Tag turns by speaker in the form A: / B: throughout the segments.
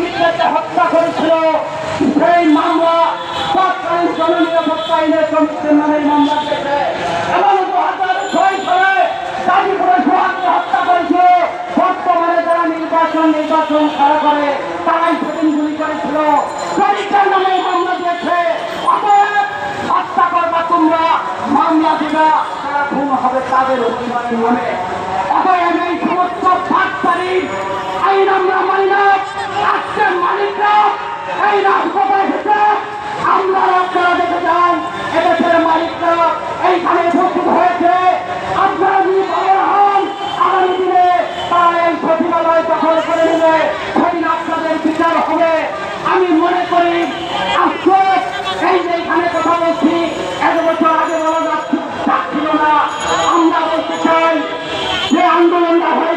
A: শ্রমিকদেরকে হত্যা করেছিল। সেই মামলা তৎকালীন জননিরাপত্তা আইনের শ্রমিকদের নামে মামলা দিয়েছে এবং হত্যা করেছিল। বর্তমানে তারাই করেছিল। নামে মামলা দিয়েছে। তোমরা তারা তাদের অভিমানের নামে। এই সমস্ত আইন আমরা মানি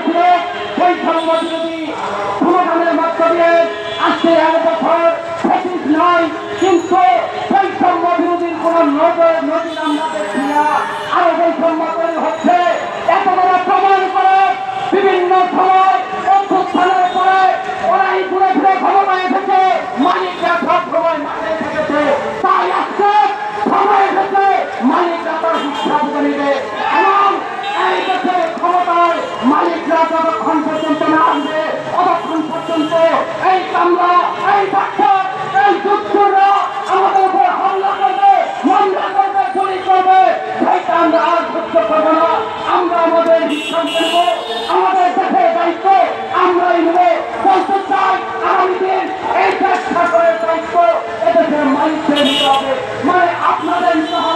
A: হয়েছিল সেই সংগঠনটি সমাধানের মধ্য দিয়ে আজকে এক বছর পঁচিশ নয় কিন্তু সম্য বিরোধীর কোন নজর নদীর আমরা দেখছি না। আরও সম্য তৈরি হচ্ছে, এত বড় প্রমাণ করে বিভিন্ন সময় অভ্যুত্থানের পরে ওরাই ঘুরে ফিরে ক্ষমতায় এসেছে। মালিকরা Baju.